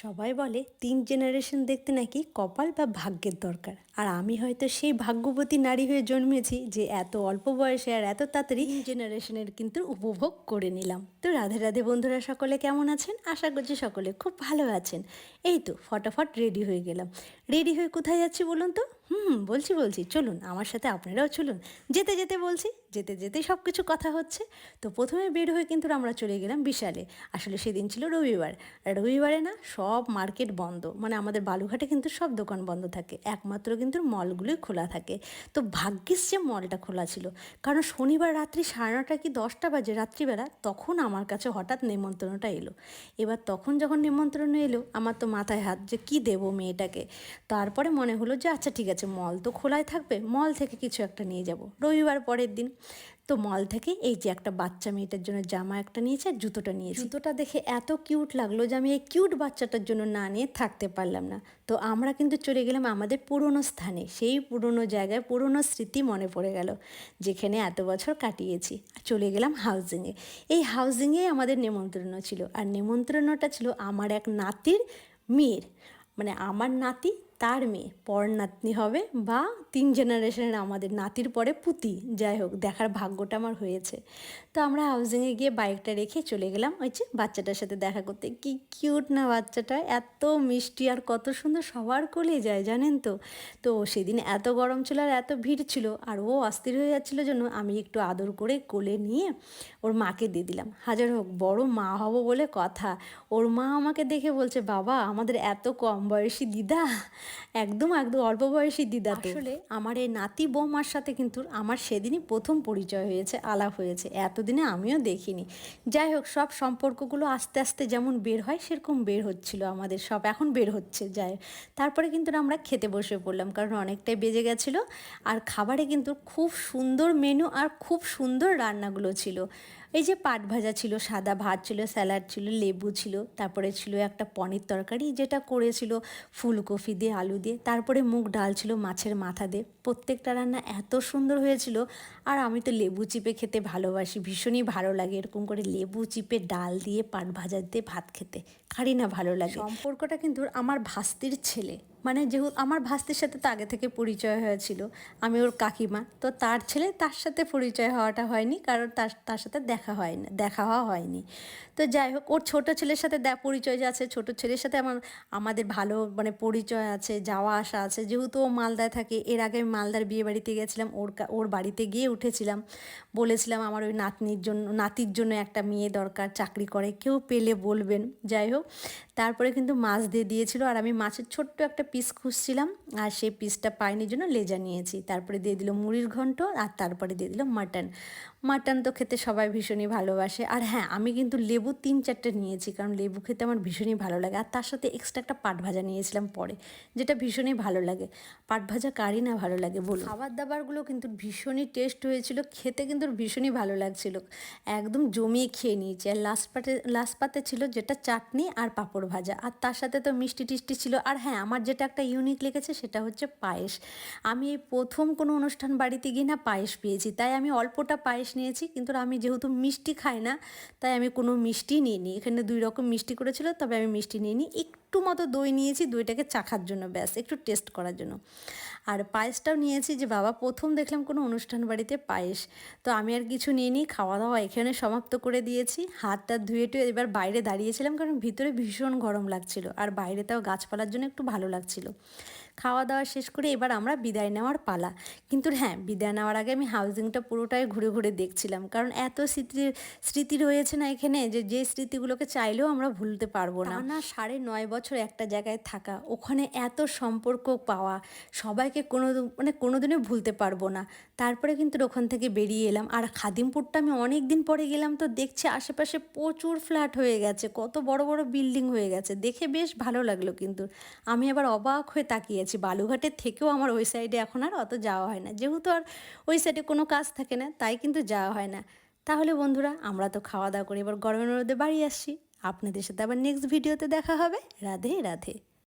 সবাই বলে তিন জেনারেশন দেখতে নাকি কপাল বা ভাগ্যের দরকার। আর আমি হয়তো সেই ভাগ্যবতী নারী হয়ে জন্মেছি যে এত অল্প বয়সে আর এত তাড়াতাড়ি জেনারেশনের কিন্তু উপভোগ করে নিলাম। তো রাধে রাধে বন্ধুরা, সকলে কেমন আছেন? আশা করছি সকলে খুব ভালো আছেন। এই তো ফটাফট রেডি হয়ে গেলাম। রেডি হয়ে কোথায় যাচ্ছি বলুন তো? হুম, বলছি বলছি, চলুন, আমার সাথে আপনারাও চলুন। যেতে যেতে বলছি যেতে যেতে সব কিছু কথা হচ্ছে। তো প্রথমে বের হয়ে কিন্তু আমরা চলে গেলাম বিশালে। আসলে সেদিন ছিল রবিবার। রবিবারে না সব মার্কেট বন্ধ। মানে আমাদের বালুঘাটে কিন্তু সব দোকান বন্ধ থাকে। একমাত্র কিন্তু মলগুলোই খোলা থাকে। তো ভাগ্যিস যে মলটা খোলা ছিল। কারণ শনিবার রাত্রি সাড়ে নটা কি দশটা বাজে রাত্রিবেলা, তখন আমার কাছে হঠাৎ নেমন্ত্রণটা এলো। এবার তখন যখন নেমন্ত্রণ এলো, আমার তো মাথায় হাত যে কি দেবো মেয়েটাকে? তারপরে মনে হলো যে আচ্ছা ঠিক আছে, মল তো খোলাই থাকবে, মল থেকে কিছু একটা নিয়ে যাব। রবিবার পরের দিন তো মল থেকে এই যে একটা বাচ্চা মেয়েটার জন্য জামা একটা নিয়েছে আর জুতোটা নিয়েছে। জুতোটা দেখে এত কিউট লাগল যে আমি এই কিউট বাচ্চাটার জন্য না নিয়ে থাকতে পারলাম না। তো আমরা কিন্তু চলে গেলাম আমাদের পুরনো স্থানে। সেই পুরনো জায়গায় পুরনো স্মৃতি মনে পড়ে গেল, যেখানে এত বছর কাটিয়েছি। চলে গেলাম হাউজিংয়ে এই হাউজিংয়ে আমাদের নেমন্ত্রণ ছিল। আর নেমন্ত্রণটা ছিল আমার এক নাতির মেয়ের। মানে আমার নাতি তার মেয়ে, পর নাতনি হবে বা তিন জেনারেশনের আমাদের নাতির পরে পুতি। যাই হোক, দেখার ভাগ্যটা আমার হয়েছে। তো আমরা হাউজিংয়ে গিয়ে বাইকটা রেখে চলে গেলাম ওই যে বাচ্চাটার সাথে দেখা করতে। কি কিউট না বাচ্চাটা, এত মিষ্টি আর কত সুন্দর সবার কোলে যায়, জানেন তো? তো সেদিন এত গরম ছিল আর এত ভিড় ছিল আর ও অস্থির হয়ে যাচ্ছিল জন্য আমি একটু আদর করে কোলে নিয়ে ওর মাকে দিয়ে দিলাম। হাজার হোক, বড় মা হব বলে কথা। ওর মা আমাকে দেখে বলছে, বাবা, আমাদের এত কম বয়সী দিদা একদম একদম অল্প বয়সী দিদা আসলে আমার এই নাতি বৌমার সাথে কিন্তু আমার সেদিনই প্রথম পরিচয় হয়েছে আলাপ হয়েছে। এতদিনে আমিও দেখিনি। যাই হোক সব সম্পর্কগুলো আস্তে আস্তে যেমন বের হয় সেরকম বের হচ্ছিল আমাদের সব। এখন বের হচ্ছে যাই তারপরে কিন্তু আমরা খেতে বসে পড়লাম কারণ অনেকটাই বেজে গেছিল। আর খাবারে কিন্তু খুব সুন্দর মেনু আর খুব সুন্দর রান্নাগুলো ছিল। এই যে পাট ভাজা ছিল, সাদা ভাত ছিল, স্যালাড ছিল, লেবু ছিল, তারপরে ছিল একটা পনির তরকারি যেটা করেছিল ফুলকপি দিয়ে, আলু দিয়ে, তারপরে মুগ ডাল ছিল মাছের মাথা দিয়ে। প্রত্যেকটা রান্না এত সুন্দর হয়েছিল। আর আমি তো লেবু চিপে খেতে ভালোবাসি, ভীষণই ভালো লাগে এরকম করে লেবু চিপে ডাল দিয়ে, পাট ভাজা দিয়ে, ভাত খেতে। খারি না ভালো লাগে। সম্পর্কটা কিন্তু আমার ভাস্তির ছেলে। মানে যেহেতু আমার ভাস্তির সাথে তো আগে থেকে পরিচয় হয়েছিল, আমি ওর কাকিমা। তো তার ছেলে তার সাথে পরিচয় হওয়াটা হয়নি, কারণ তার তার সাথে দেখা হয় না দেখা হওয়া হয়নি। তো যাই হোক, ওর ছোট ছেলের সাথে পরিচয় আছে, ছোট ছেলের সাথে আমার, আমাদের ভালো মানে পরিচয় আছে, যাওয়া আসা আছে। যেহেতু ও মালদায় থাকে, এর আগে আমি মালদার বিয়ে বাড়িতে গেছিলাম, ওর ওর বাড়িতে গিয়ে উঠেছিলাম। বলেছিলাম আমার ওই নাতনির জন্য, নাতির জন্য একটা মেয়ে দরকার, চাকরি করে, কেউ পেলে বলবেন। যাই হোক তারপরে কিন্তু মাছ দিয়ে দিয়েছিল আর আমি মাছের ছোট্ট একটা পিস খুঁজছিলাম আর সেই পিসটা পাইনি জন্য লেজা নিয়েছি। তারপরে দিয়ে দিল মুড়ির ঘন্ট আর তারপরে দিয়ে দিল মাটন মাটন তো খেতে সবাই ভীষণই ভালোবাসে। আর হ্যাঁ আমি কিন্তু লেবু তিন চারটে নিয়েছি কারণ লেবু খেতে আমার ভীষণই ভালো লাগে। আর তার সাথে এক্সট্রা একটা পাট ভাজা নিয়েছিলাম পরে, যেটা ভীষণই ভালো লাগে। পাট ভাজা কারি না ভালো লাগে বলুন? খাবার দাবারগুলো কিন্তু ভীষণই টেস্ট হয়েছিল, খেতে কিন্তু ভীষণই ভালো লাগছিল। একদম জমিয়ে খেয়ে নিয়েছি। আর লাস্ট পাতে লাস্ট পাতে ছিল যেটা চাটনি আর পাঁপড় ভাজা। আর তার সাথে তো মিষ্টি টিষ্টি ছিল। আর হ্যাঁ আমার যেটা একটা ইউনিক লেগেছে সেটা হচ্ছে পায়েস। আমি এই প্রথম কোনো অনুষ্ঠান বাড়িতে গিয়ে না পায়েস পেয়েছি। তাই আমি অল্পটা পায়েস নিয়েছি, কিন্তু আমি যেহেতু মিষ্টি খাই না, তাই আমি কোনো মিষ্টি নিইনি। এখানে দুই রকম মিষ্টি করেছিল, তবে আমি মিষ্টি নিইনি। একটু মতো দই নিয়েছি, দইটাকে চাখার জন্য ব্যাস, একটু টেস্ট করার জন্য। আর পায়েসটাও নিয়েছি যে, বাবা, প্রথম দেখলাম কোনো অনুষ্ঠান বাড়িতে পায়েস। তো আমি আর কিছু নিইনি খাওয়া দাওয়া এখানে সমাপ্ত করে দিয়েছি। হাতটা ধুয়ে টুয়ে এবার বাইরে দাঁড়িয়েছিলাম, কারণ ভিতরে ভীষণ গরম লাগছিল আর বাইরে তাও গাছপালার জন্য একটু ভালো লাগছিল। খাওয়া দাওয়া শেষ করে এবার আমরা বিদায় নেওয়ার পালা। কিন্তু হ্যাঁ বিদায় নেওয়ার আগে আমি হাউজিংটা পুরোটাই ঘুরে ঘুরে দেখছিলাম। কারণ এত স্মৃতি স্মৃতি রয়েছে না এখানে যে যে স্মৃতিগুলোকে চাইলেও আমরা ভুলতে পারব না। না, সাড়ে নয় বছর একটা জায়গায় থাকা, ওখানে এত সম্পর্ক পাওয়া, সবাইকে কোনো মানে কোনোদিনও ভুলতে পারব না। তারপরে কিন্তু ওখান থেকে বেরিয়ে এলাম। আর খাদিমপুরটা আমি অনেক দিন পরে গেলাম তো দেখছি আশেপাশে প্রচুর ফ্ল্যাট হয়ে গেছে। কত বড় বড় বিল্ডিং হয়ে গেছে। দেখে বেশ ভালো লাগল কিন্তু। আমি আবার অবাক হয়ে তাকিয়েছি। বালুঘাটের থেকেও আমার ওই সাইডে এখন আর অত যাওয়া হয় না। যেহেতু আর ওই সাইডে কোনো কাজ থাকে না, তাই কিন্তু যাওয়া হয় না। তাহলে বন্ধুরা, আমরা তো খাওয়া দাওয়া করে এবার গরমের রোদে বাড়ি আসছি। আপনাদের সাথে আবার নেক্সট ভিডিওতে দেখা হবে। রাধে রাধে।